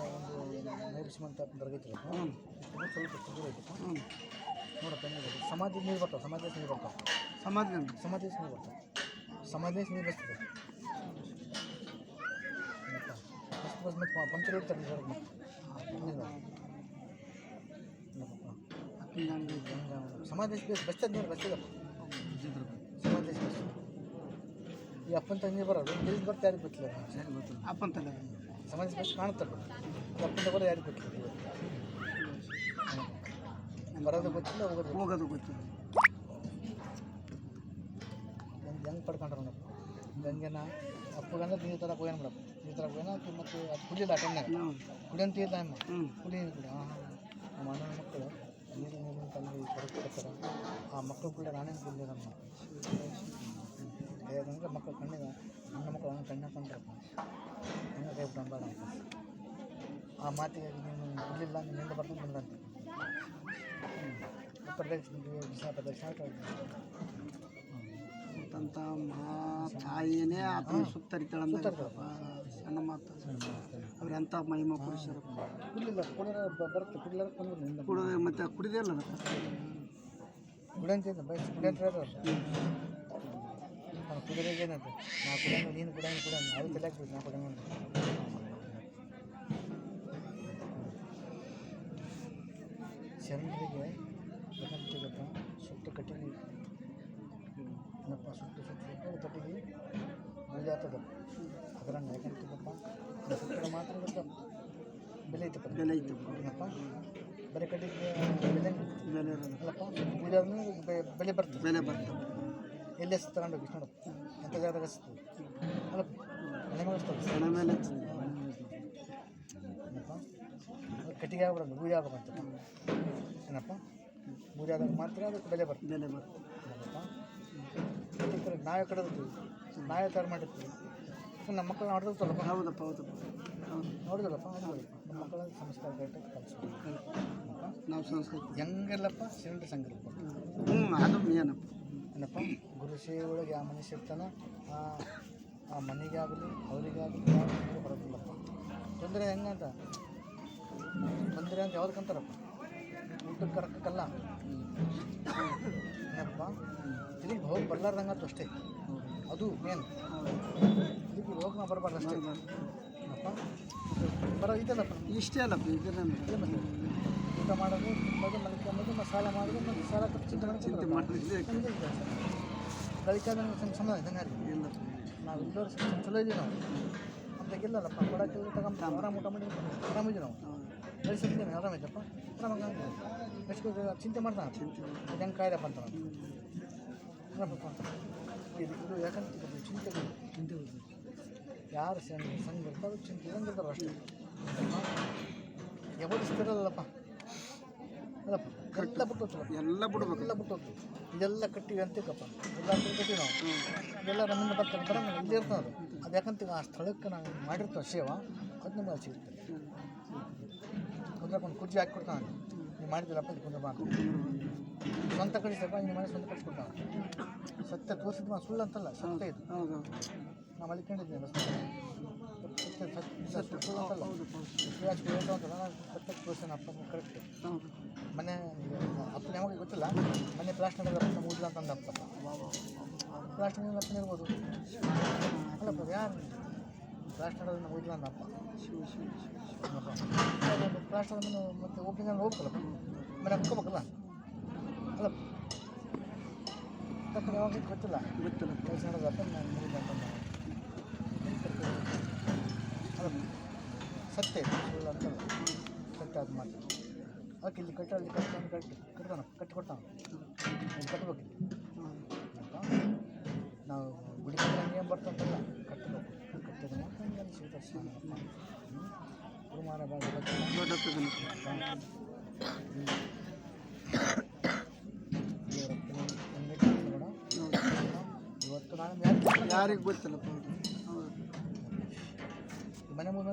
ಒಂದು ಸಿಮೆಂಟ್ ಹ್ಞೂ ಸ್ವಲ್ಪ ದೂರ ಐತಿ ನೋಡಪ್ಪ ಸಮಾಜದ ನೀರು ಬರ್ತಾವೆ ಸಮಾಧಿ ನೀರು ಬರ್ತಾವೆ. ಸಮಾಜ ಸಮಾಜ ನೀರು ಬರ್ತಾವೆ. ಸಮಾಜ ನೀರು ಬರ್ತದೆ. ಫಸ್ಟ್ ಬಸ್ ಮತ್ತು ಪಂಚರ್ ಇರ್ತಾರೆ ಸಮಾಧಿ ಬೇಸ್ ಬಸ್ತದ ನೀರು ಬಸ್ತದಪ್ಪ ಸಮಾಧಿ ಬಸ್ ಈ ಅಪ್ಪನ ತಂಗಿ ಬರೋದು ಎಲ್ಲಿ ಬರ್ತಾ ಯಾರಿಗೆ ಗೊತ್ತಿಲ್ಲ. ಸರಿ ಗೊತ್ತಿಲ್ಲ. ಅಪ್ಪಂತಲ್ಲ ಸಮಾಜ ಬಸ್ ಕಾಣುತ್ತಲ್ಲ ಈ ಅಪ್ಪನ ಬರೋದು ಯಾರಿಗೆ ಗೊತ್ತಿಲ್ಲ. ಬರೋದು ಗೊತ್ತಿಲ್ಲ ಹೋಗೋದು ಹೋಗೋದು ಗೊತ್ತಿಲ್ಲ. ಹೆಂಗೆ ಪಡ್ಕೊಂಡ್ರೆ ನೋಡಪ್ಪ ಗಂಗೆನ ಅಪ್ಪಗಂದ್ರೆ ನೀರು ಥರ ಹೋಗ್ಯಾನ ಮೇಡಮ್ ನೀರು ಥರ ಹೋಗ್ಯಾನ ಮತ್ತು ಅದು ಕುಡಿಲಿಲ್ಲ ಆ ಟೈಮ್ನಾಗ. ಕುಡಿಯಂತ ಇಲ್ಲ ಕುಡಿ ಹ್ಞೂ ಕುಡಿ ಕೂಡ ನಮ್ಮ ಅಣ್ಣನ ಮಕ್ಕಳು ನೀರು ನೀರಿನ ತಂದು ಆ ಮಕ್ಕಳು ಕೂಡ ನಾನೇನು ಕುಡಿಲಿಲ್ಲ ನಮ್ಮ ಹೇಗಂದ್ರೆ ಮಕ್ಕಳು ಕಣ್ಣಿಗ ನನ್ನ ಮಕ್ಕಳು ಅವನ ಕಣ್ಣ ಕಂಡ್ರಪ್ಪ ಹಂಗೆ ಕೈ ಬಿಟ್ಟು ಬೇಡ ಅಂತ ಆ ಮಾತಿಗೆ ನೀನು ಕುಡಲಿಲ್ಲ ನಿನ್ನಿಂದ ಬರ್ಕೊಂಡು ಬಂದಂತೆ ಪ್ರದಕ್ಷಿಣೆ ದಿವಸ ಪ್ರದಕ್ಷಿಣೆ ತಂತ ಮಹಾ ತಾಯಿನೇ ಆತನ ಸುತ್ತರಿತಾಳಂದ ಸಣ್ಣ ಮಾತು ಅವ್ರು ಎಂಥ ಮಹಿಮಾ ಪುರುಷರು ಕುಡಲಿಲ್ಲ ಕುಡಿದ್ರೆ ಬರುತ್ತೆ ಕುಡಿಲಾರ ಬಂದ್ರು ನಿಂದ ಕುಡ ಮತ್ತೆ ಕುಡಿದೇ ಇಲ್ಲ ಅದು. ಕುಡಿಯಂತಿದ್ದ ಬಯಸ್ ಕುಡಿಯಂತ ಹೇಳ್ತಾರೆ ನಾನು ಕುಡಿಯೋರಿಗೆ ಏನಂತ ನಾ ಕುಡಿಯಂಗ ನೀನು ಕುಡಿಯಂಗ ಕುಡಿಯಂಗ ಅವ್ರು ತಲೆ ಹಾಕ್ಬಿಟ್ಟು ನಾ ಕುಡಿಯಂಗ ಅಂತ ಶರಣರಿಗೆ ಯಾಕಂತ ಗೊತ್ತಾ ಸುಟ್ಟು ಕಟ್ಟಿಗೆ ಏನಪ್ಪ ಸುಟ್ಟು ಸುಟ್ಟು ಸುಟ್ಟು ಕಟ್ಟಿಗೆ ಬೂದಿ ಆಗ್ತದೆ ಅದ್ರಂಗೆ ಯಾಕಂತ ಗೊತ್ತಾ ಅದು ಸುಟ್ಟರೆ ಮಾತ್ರ ಗೊತ್ತಾ ಬೆಲೆ ಐತೆ ಬೆಲೆ ಐತೆ ಏನಪ್ಪ ಬರೀ ಕಟ್ಟಿಗೆ ಬೆಲೆ ಬೆಲೆ ಇರೋದು ಅಲ್ಲಪ್ಪ ಬೂದಿ ಆದ್ಮೇಲೆ ಬೆ- ಬೆಲೆ ಬರ್ತದೆ ಬೆಲೆ ಬರ್ತದೆ ಎಲ್ಲಿ ಸುತ್ತ ತಗೊಂಡೋಗಿ ನೋಡು. ಎಂಥ ಜಾಗದಾಗ ಹಸ್ತದೆ ಅಲ್ಲ ಮನೆ ಮೇಲೆ ಹಸ್ತದೆ ಹಣ ಮೇಲೆ ಕಟ್ಟಿಗೆ ಆಗ್ಬಿಡೋದು ಬೂದಿ ಆಗ್ಬೇಕಂತ. ಏನಪ್ಪ? ಬೂದಿ ಆದಾಗ ಮಾತ್ರ ಅದಕ್ಕೆ ಬೆಲೆ ಬರ್ತದೆ ಬೆಲೆ ಬರ್ತದೆ ನಾವೇ ಕಡಿದ್ವಿ ನಾವೇ ತಯಾರು ಮಾಡಿರ್ತೀವಿ ನಮ್ಮ ಮಕ್ಕಳು ಸ್ವಲ್ಪ ಹೌದಪ್ಪ ಹೌದಪ್ಪ. ಹೌದು. ನೋಡಿದಲ್ಲಪ್ಪ? ನೋಡಿದಪ್ಪ ನಮ್ಮ ಮಕ್ಕಳ ಸಂಸ್ಕಾರ ಕರೆಕ್ಟಾಗಿ ಕಲಿಸ್ಬೇಕು ನಾವು ಸಂಸ್ಕೃತಿ. ಹೆಂಗೆಲ್ಲಪ್ಪ? ಸಿಲಿಂಡರ್ ಸಂಗ್ರಹ ಹ್ಞೂ ಅದು ಏನಪ್ಪ ಏನಪ್ಪ? ಗುರು ಸೇವೆ ಒಳಗೆ ಯಾವ ಮನುಷ್ಯ ಇರ್ತಾನೆ. ಆ ಆ ಅವರಿಗಾಗಲಿ ಯಾರಿಗೂ ಬರೋದಿಲ್ಲಪ್ಪ. ತೊಂದರೆ ಹೆಂಗಂತ ತೊಂದರೆ ಅಂತ ಯಾವ್ದಕ್ಕಂತಾರಪ್ಪ ಊಟಕ್ಕೆ ಕರಕಕ್ಕಲ್ಲ. ಏನಪ್ಪ? ಇಲ್ಲಿಗೆ ಹೋಗಿ ಬರ್ಲಾರ್ದಂಗತ್ತು ಅಷ್ಟೇ. ಅದು ಮೇನ್ ಇಲ್ಲಿಗೆ ಹೋಗಿ ನಾವು ಬರಬಾರ್ದು ಅಷ್ಟೇ. ಏನಪ್ಪ? ಬರೋ ಇದಲ್ಲಪ್ಪ ಇಷ್ಟೇ ಅಲ್ಲಪ್ಪ ಇದನ್ನ ಊಟ ಮಾಡೋದು ತಿನ್ನೋದು ಮಲ್ಕೊಂಬೋದು ಮೊದಲು ಸಾಲ ಮಾಡೋದು ಮತ್ತು ಸಾಲ ಕಟ್ಟಿ ಚಿಂತೆ ಮಾಡಿ ಚಿಂತೆ ಮಾಡಿದ್ರೆ ಗಳಿಕೆ ಸಮಯ ಸಮ ಇದನ್ನ ಇಲ್ಲ. ನಾವು ಇಲ್ಲೋರು ಚಲೋ ಇದೀವಿ ನಾವು. ಅಂತಾಗಿಲ್ಲಲ್ಲಪ್ಪ ಕೊಡಕ್ಕೆ ತಗೊಂಡು ಆರಾಮ. ಊಟ ಮಾಡಿ ಆರಾಮಿದ್ದೀವಿ ನಾವು. ಗಳಿಸಿದ್ದೀನಿ ಆರಾಮೈತಪ್ಪ ಆರಾಮಾಗಿ ಎಷ್ಟು ಚಿಂತೆ ಮಾಡ್ತಾನೆ ಚಿಂತೆ ಅದು ಹೆಂಗೆ ಕಾಯಿಲೆ ಅಂತ ನಾವು. ಆರಾಮಪ್ಪ. ಅಂತ ಇದು ಇದು ಯಾಕಂತ ಚಿಂತೆ ಚಿಂತೆ ಯಾರು ಸಂಘ ಇರ್ತಾರೋ ಚಿಂತೆ ಇದಂಗೆ ಇರ್ತಾರೋ ಅಷ್ಟೇ. ಯಾವತ್ತು ಸ್ಥಿರಲ್ಲಪ್ಪ ಎಲ್ಲ ಬಿಟ್ಟು ಹೋಗ್ತಲ್ಲ ಎಲ್ಲ ಬಿಡ್ಬೇಕು. ಎಲ್ಲ ಬಿಟ್ಟು ಇದೆಲ್ಲ ಕಟ್ಟಿವಿ ಅಂತಿಕಪ್ಪ ಎಲ್ಲ ಕಟ್ಟಿವಿ ನಾವು. ಎಲ್ಲ ನಮ್ಮಿಂದ ಬರ್ತಾರೆ ನಮ್ಗೆ ಇಲ್ಲೇ ಇರ್ತದೆ ಅದು. ಅದು ಯಾಕಂತ ಆ ಸ್ಥಳಕ್ಕೆ ನಾವು ಮಾಡಿರ್ತೇವೆ ಸೇವಾ ಅದು ನಮಗೆ ಅಲ್ಲಿ ಸಿಗುತ್ತೆ. ಒಂದು ಕುರ್ಚಿ ಹಾಕಿ ಕೊಡ್ತಾನೆ. ನೀವು ಮಾಡಿದಿಲ್ಲಪ್ಪ ಇದು ಕುಂದ್ರ ಅಂತ. ಸ್ವಂತ ಕಳಿಸಪ್ಪ ನಿಮ್ಮ ಮನೆ ಸ್ವಂತ ಕಳಿಸ್ಕೊಡ್ತಾನೆ ಸತ್ಯ ತೋರಿಸಿದ ಸುಳ್ಳು ಅಂತಲ್ಲ ಸತ್ಯ ಇದು. ಹೌದು. ನಾವು ಸತ್ಯ ನಾನು ಸತ್ಯ ಅಪ್ಪ ಕರೆಕ್ಟ್ ಮನೆ ಅಪ್ಪನ ಯಾವಾಗ ಗೊತ್ತಿಲ್ಲ ಮನೆ ಪ್ಲಾಸ್ಟಿಕ್ ನಮ್ಮ ಊದಿಲ್ಲ ಅಂತ ಅಂದಪ್ಪ ಪ್ಲಾಸ್ಟಿಕ್ ಅಪ್ಪನ ಇರ್ಬೋದು ಅಲ್ಲಪ್ಪ ಯಾರು ಪ್ಲಾಸ್ಟಿಕ್ ನಮ್ಮ ಊದಿಲ್ಲ ಅಂದಪ್ಪ ಪ್ಲಾಸ್ಟಿಕ್ ಮತ್ತೆ ಓಪನಿಂಗ್ ಅಂದ್ರೆ ಹೋಗ್ತಲ್ಲಪ್ಪ ಮನೆ ಹಾಕೋಬೇಕಲ್ಲ ಅಲ್ಲ ಯಾವಾಗ ಗೊತ್ತಿಲ್ಲ ಗೊತ್ತಿಲ್ಲ ಕೆಲಸ ಮಾಡೋದಪ್ಪ ನಾನು ಅಂತ ಅಲ್ಲ ಸತ್ಯ ಸುಳ್ಳು ಅಂತಲ್ಲ ಸತ್ಯ ಅದು ಮಾತು ಅದಕ್ಕೆ ಇಲ್ಲಿ ಕಟ್ಟ ಅಲ್ಲಿ ಕಟ್ಟಾನ ಕಟ್ಟಿ. ಕಟ್ತಾನ ಕಟ್ಟಿ ಕೊಡ್ತಾನ ಇಲ್ಲಿ ನಾವು ಗುಡಿ ಏನು ಬರ್ತಂತಲ್ಲ ಕಟ್ಟಬೇಕು ಕಟ್ಟಿದ ಮಾತ್ರ ಅಲ್ಲಿ ಸಿಗ್ತದೆ ಇವತ್ತು ನಾನು ಯಾರಿಗೆ ಗೊತ್ತಿಲ್ಲ. ಮನೆ ಮುಂದೆ